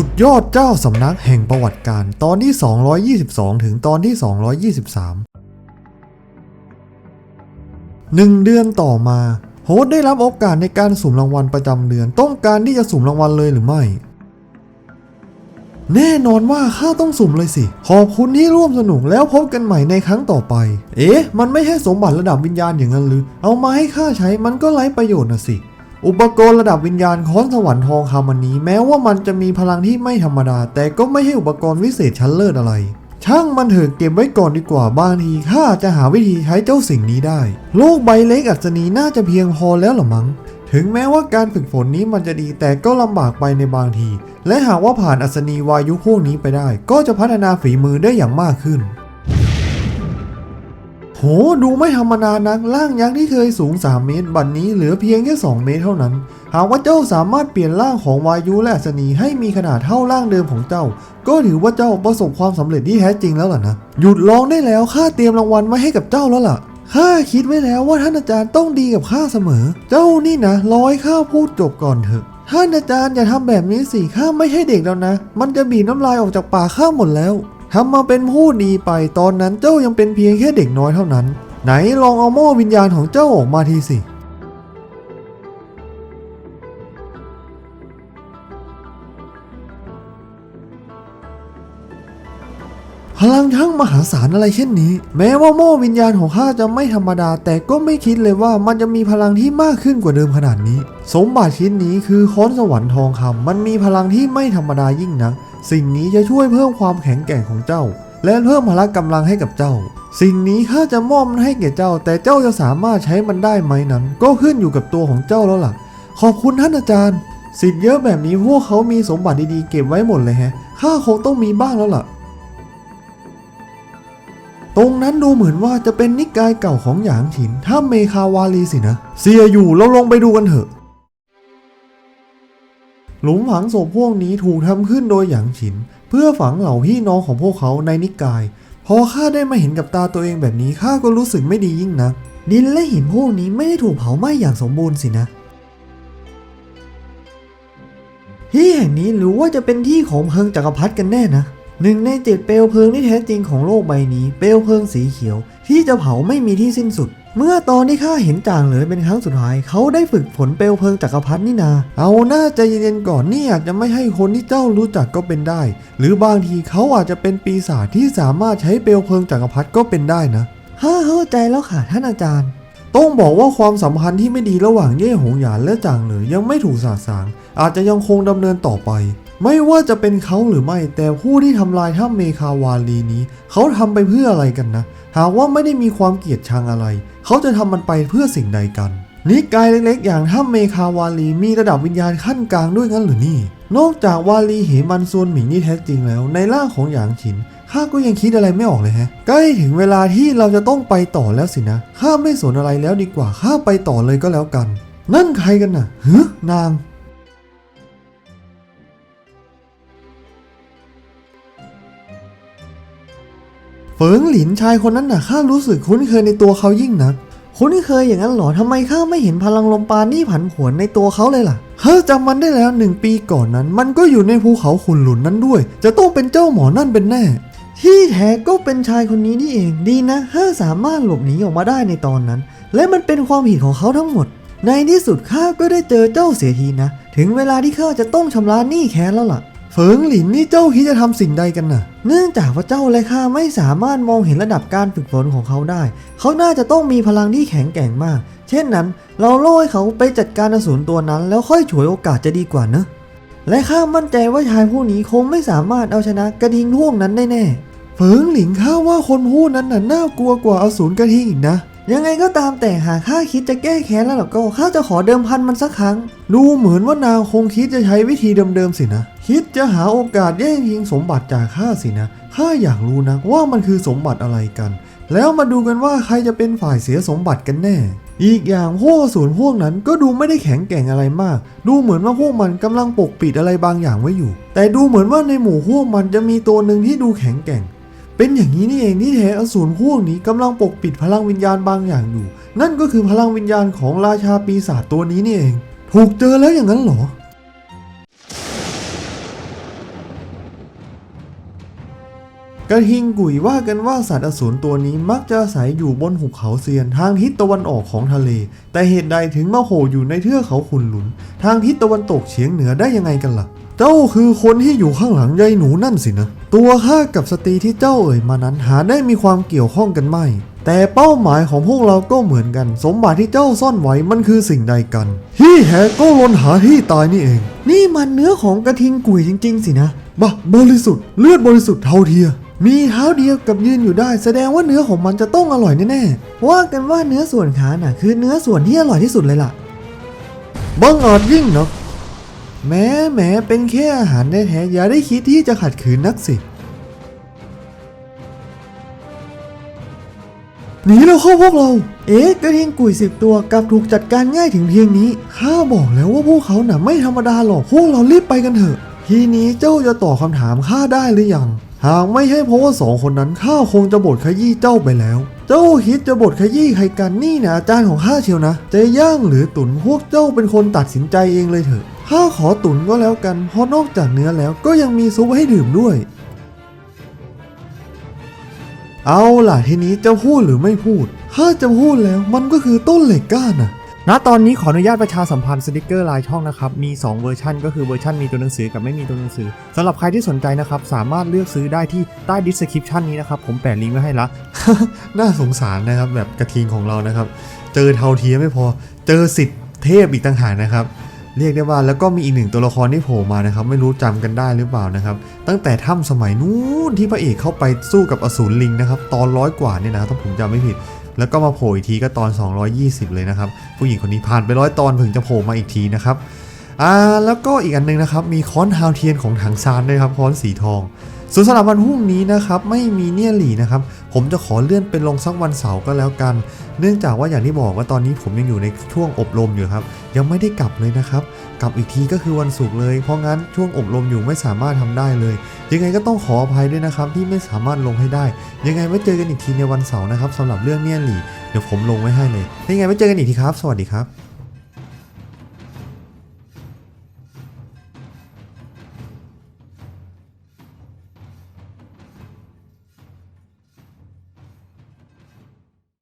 สุดยอดเจ้าสำนักแห่งประวัติการ ตอนที่ 222 ถึงตอนที่ 223หนึ่งเดือนต่อมา โฮสได้รับโอกาสในการสุ่มรางวัลประจำเดือน ต้องการที่จะสุ่มรางวัลเลยหรือไม่ แน่นอนว่าข้าต้องสุ่มเลยสิ ขอบคุณที่ร่วมสนุกแล้วพบกันใหม่ในครั้งต่อไป เอ๊ะ มันไม่ใช่สมบัติระดับวิญญาณอย่างนั้นหรือ เอามาให้ข้าใช้มันก็ไร้ประโยชน์นะสิ อุปกรณ์ระดับวิญญาณค้อนสวรรค์ทองคำอันนี้ แม้ว่ามันจะมีพลังที่ไม่ธรรมดา แต่ก็ไม่ใช่อุปกรณ์วิเศษชั้นเลิศอะไร ช่างมันเถอะเก็บไว้ก่อนดีกว่าบางทีข้าจะหาวิธีใช้เจ้าสิ่งนี้ได้ โลกใบเล็กอัศนีน่าจะเพียงพอแล้วหรอมั้งถึงแม้ว่าการฝึกฝนนี้มันจะดีแต่ก็ลำบากไปในบางที และหากว่าผ่านอัศนีวายุพวกนี้ไปได้ ก็จะพัฒนาฝีมือได้อย่างมากขึ้น โห ดูไม่ธรรมดานัก ร่างยักษ์ที่เคยสูง 3 เมตร บัดนนี้เหลือเพียงแค่ 2 เมตรเท่านั้น หากว่าเจ้าสามารถเปลี่ยนร่างของวายุและอัศนีให้มีขนาดเท่าร่างเดิมของเจ้า ก็ถือว่าเจ้าประสบความสำเร็จที่แท้จริงแล้วล่ะนะ หยุดร้องได้แล้ว ข้าเตรียมรางวัลไว้ให้กับเจ้าแล้วล่ะ ข้าคิดไว้แล้วว่าท่านอาจารย์ต้องดีกับข้าเสมอ เจ้านี่นะร้อยข้าพูดจบก่อนเถอะ ท่านอาจารย์อย่าทำแบบนี้สิ ข้าไม่ใช่เด็กแล้วนะ มันจะบีบน้ำลายออกจากปากข้าหมดแล้ว ทำมาเป็นผู้ดีไปตอนนั้นเจ้ายังเป็นเพียงแค่เด็กน้อยเท่านั้น ไหนลองเอาโม่วิญญาณของเจ้าออกมาทีสิ พลังช่างมหาศาลอะไรเช่นนี้ แม้ว่าโม่วิญญาณของข้าจะไม่ธรรมดา แต่ก็ไม่คิดเลยว่ามันจะมีพลังที่มากขึ้นกว่าเดิมขนาดนี้ สมบัติชิ้นนี้คือค้อนสวรรค์ทองคำมันมีพลังที่ไม่ธรรมดายิ่งนัก สิ่งนี้จะช่วยเพิ่มความแข็งแกร่งของเจ้า และเพิ่มพละกำลังให้กับเจ้า สิ่งนี้ข้าจะมอบมันให้แก่เจ้า แต่เจ้าจะสามารถใช้มันได้ไหมนั้น ก็ขึ้นอยู่กับตัวของเจ้าแล้วล่ะ ขอบคุณท่านอาจารย์ สิทธิ์เยอะแบบนี้พวกเขามีสมบัติดีๆเก็บไว้หมดเลยฮะข้าคงต้องมีบ้างแล้วล่ะ ตรงนั้นดูเหมือนว่าจะเป็นนิกายเก่าของหยางฉินถ้าเมคาวาลีสินะ เสียอยู่เราลงไปดูกันเถอะ หลุมฝังศพพวกนี้ถูกทำขึ้นโดยหยางฉิน เพื่อฝังเหล่าพี่น้องของพวกเขาในนิกาย พอข้าได้มาเห็นกับตาตัวเองแบบนี้ข้าก็รู้สึกไม่ดียิ่งนักดินและหินพวกนี้ไม่ได้ถูกเผาไหม้อย่างสมบูรณ์สินะ ที่แห่งนี้หรือว่าจะเป็นที่ของเพิงจักรพรรดิกันแน่นะ หนึ่งในเจ็ดเปลวเพลิงที่แท้จริงของโลกใบนี้ เปลวเพลิงสีเขียว ที่จะเผาไม่มีที่สิ้นสุด เมื่อตอนที่ข้าเห็นจางเหลยเป็นครั้งสุดท้าย เขาได้ฝึกฝนเปลวเพลิงจักรพรรดินี่นา เอาหน้าใจเย็นๆก่อนนี่อาจจะไม่ให้คนที่เจ้ารู้จักก็เป็นได้ หรือบางทีเขาอาจจะเป็นปีศาจที่สามารถใช้เปลวเพลิงจักรพรรดิก็เป็นได้นะฮ่าเข้าใจแล้วค่ะท่านอาจารย์ ต้องบอกว่าความสัมพันธ์ที่ไม่ดีระหว่างเย่หงหยานและจางเหลยยังไม่ถูกสาสาง อาจจะยังคงดำเนินต่อไป ไม่ว่าจะเป็นเขาหรือไม่ แต่ผู้ที่ทำลายถ้ำเมคาวาลีนี้ เขาทำไปเพื่ออะไรกันนะ หากว่าไม่ได้มีความเกลียดชังอะไร เขาจะทำมันไปเพื่อสิ่งใดกัน นิกายเล็กๆ อย่างถ้ำเมคาวาลีมีระดับวิญญาณขั้นกลางด้วยงั้นหรือนี่ นอกจากวาลีเหมันซวนหมิงนี่แท้จริงแล้ว ในร่างของหยางฉินข้าก็ยังคิดอะไรไม่ออกเลยฮะใกล้ถึงเวลาที่เราจะต้องไปต่อแล้วสินะข้าไม่สนอะไรแล้วดีกว่าข้าไปต่อเลยก็แล้วกัน นั่นใครกันน่ะฮึนางเฟิงหลินชายคนนั้นน่ะข้ารู้สึกคุ้นเคยในตัวเขายิ่งนัก คุ้นเคยอย่างนั้นหรอทำไมข้าไม่เห็นพลังลมปาณนี่ผันผวนในตัวเขาเลยล่ะข้จำมันได้แล้วหนึ่งปีก่อนนั้น มันก็อยู่ในภูเขาขุนหลุนนั้นด้วย จะต้องเป็นเจ้าหมอนั่นเป็นแน่ ที่แท้ก็เป็นชายคนนี้นี่เองดีนะข้สามารถหลบหนีออกมาได้ในตอนนั้น และมันเป็นความผิดของเขาทั้งหมด ในที่สุดข้าก็ได้เจอเจ้าเสียทีนะ ถึงเวลาที่ข้าจะต้องชำระหนี้แค้นแล้วล่ะ ฟิงหลินนี่เจ้าคิดจะทำสิ่งใดกันน่ะ เนื่องจากว่าเจ้าและข้าไม่สามารถมองเห็นระดับการฝึกฝนของเขาได้ เขาน่าจะต้องมีพลังที่แข็งแกร่งมาก เช่นนั้น เราโล่ให้เขาไปจัดการอสูรตัวนั้น แล้วค่อยฉวยโอกาสจะดีกว่านะและข้ามั่นใจว่าชายผู้นี้คงไม่สามารถเอาชนะกระทิงพวกนั้นได้แน่เฟิงหลิงข้าว่าคนผู้นั้นน่ะน่ากลัวกว่าอสูรกระทิงอีกนะ ยังไงก็ตามแต่หากข้าคิดจะแก้แค้นแล้วก็ข้าจะขอเดิมพันมันสักครั้ง ดูเหมือนว่านางคงคิดจะใช้วิธีเดิมๆสินะ คิดจะหาโอกาสแย่งชิงสมบัติจากข้าสินะข้าอยากรู้นะว่ามันคือสมบัติอะไรกัน แล้วมาดูกันว่าใครจะเป็นฝ่ายเสียสมบัติกันแน่ อีกอย่างพวกอสูรพวกนั้นก็ดูไม่ได้แข็งแกร่งอะไรมาก ดูเหมือนว่าพวกมันกำลังปกปิดอะไรบางอย่างไว้อยู่ แต่ดูเหมือนว่าในหมู่พวกมันจะมีตัวหนึ่งที่ดูแข็งแกร่ง เป็นอย่างนี้นี่เองที่เทอสูรพวกนี้กำลังปกปิดพลังวิญญาณบางอย่างอยู่ นั่นก็คือพลังวิญญาณของราชาปีศาจตัวนี้นี่เอง ถูกเจอแล้วอย่างนั้นเหรอ กระทิงกุยว่ากันว่าสัตว์อสูรตัวนี้มักจะอาศัยอยู่บนหุบเขาเซียน ทางทิศตะวันออกของทะเล แต่เหตุใดถึงมาโผล่อยู่ในเทือกเขาขุนหลุน ทางทิศตะวันตกเฉียงเหนือได้ยังไงกันล่ะ เจ้าคือคนที่อยู่ข้างหลังยายหนูนั่นสินะ ตัวข้ากับสตรีที่เจ้าเอ่ยมานั้นหาได้มีความเกี่ยวข้องกันไม่ แต่เป้าหมายของพวกเราก็เหมือนกัน สมบัติที่เจ้าซ่อนไว้มันคือสิ่งใดกัน ที่แหกก็ลนหาที่ตายนี่เอง นี่มันเนื้อของกระทิงกุยจริง ๆ สินะ บะบริสุทธิ์เลือดบริสุทธิ์เท่าเทีย มีเท้าเดียวกับยืนอยู่ได้ แสดงว่าเนื้อของมันจะต้องอร่อยแน่ๆว่ากันว่าเนื้อส่วนขาน่ะ คือเนื้อส่วนที่อร่อยที่สุดเลยล่ะบังอาจยิ่งนักแม้แม้เป็นแค่อาหารแท้ๆอย่าได้คิดที่จะขัดขืนนักสิหนีแล้วเข้าพวกเรา เอ๊ะกระทิงกุยสิบตัวกลับถูกจัดการง่ายถึงเพียงนี้ ข้าบอกแล้วว่าพวกเขาน่ะไม่ธรรมดาหรอก พวกเรารีบไปกันเถอะ ทีนี้เจ้าจะตอบคำถามข้าได้หรือยัง หากไม่ใช่เพราะว่าสองคนนั้นข้าคงจะบทขยี้เจ้าไปแล้ว เจ้าคิดจะบทขยี้ใครกันนี่นะอาจารย์ของข้าเชียวนะจะย่างหรือตุนพวกเจ้าเป็นคนตัดสินใจเองเลยเถอะข้าขอตุนก็แล้วกันเพราะนอกจากเนื้อแล้วก็ยังมีซุปให้ดื่มด้วย เอาล่ะทีนี้จะพูดหรือไม่พูด ถ้าจะพูดแล้วมันก็คือต้นเหล็กก้านนะ ณตอนนี้ขออนุญาตประชาสัมพันธ์สติกเกอร์ลายช่องนะครับ มี 2 เวอร์ชันก็คือเวอร์ชันมีตัวหนังสือกับไม่มีตัวหนังสือสำหรับใครที่สนใจนะครับ สามารถเลือกซื้อได้ที่ใต้ดิสคริปชันนี้นะครับ ผมแปะลิงก์ไว้ให้ละ น่าสงสารนะครับแบบกระทิงของเรานะครับ เจอเทาเทียไม่พอ เจอสิทธิ์เทพอีกต่างหากนะครับเรียกได้ว่าแล้วก็มีอีกหนึ่งตัวละครที่โผล่มานะครับ ไม่รู้จำกันได้หรือเปล่านะครับ ตั้งแต่ถ้ำสมัยนู้นที่พระเอกเข้าไปสู้กับอสูรลิงนะครับ ตอนร้อยกว่าเนี่ยนะครับถ้าผมจำไม่ผิด แล้วก็มาโผล่อีกทีก็ตอน 220 เลยนะครับ ผู้หญิงคนนี้ผ่านไปร้อยตอนถึงจะโผล่มาอีกทีนะครับอ่าแล้วก็อีกอันหนึงนะครับ มีค้อนฮาวเทียนของถังซานด้วยครับค้อนสีทอง ส่วนสำหรับวันพรุ่งนี้นะครับ ไม่มีเนี่ยหลีนะครับ ผมจะขอเลื่อนเป็นลงสักวันเสาร์ก็แล้วกัน เนื่องจากว่าอย่างที่บอกว่าตอนนี้ผมยังอยู่ในช่วงอบรมอยู่ครับ ยังไม่ได้กลับเลยนะครับ กลับอีกทีก็คือวันศุกร์เลย เพราะงั้นช่วงอบรมอยู่ไม่สามารถทำได้เลย ยังไงก็ต้องขออภัยด้วยนะครับที่ไม่สามารถลงให้ได้ ยังไงไว้เจอกันอีกทีในวันเสาร์นะครับสำหรับเรื่องเนี่ยหลีเดี๋ยวผมลงไว้ให้เลยยังไงไว้เจอกันอีกทีครับ สวัสดีครับ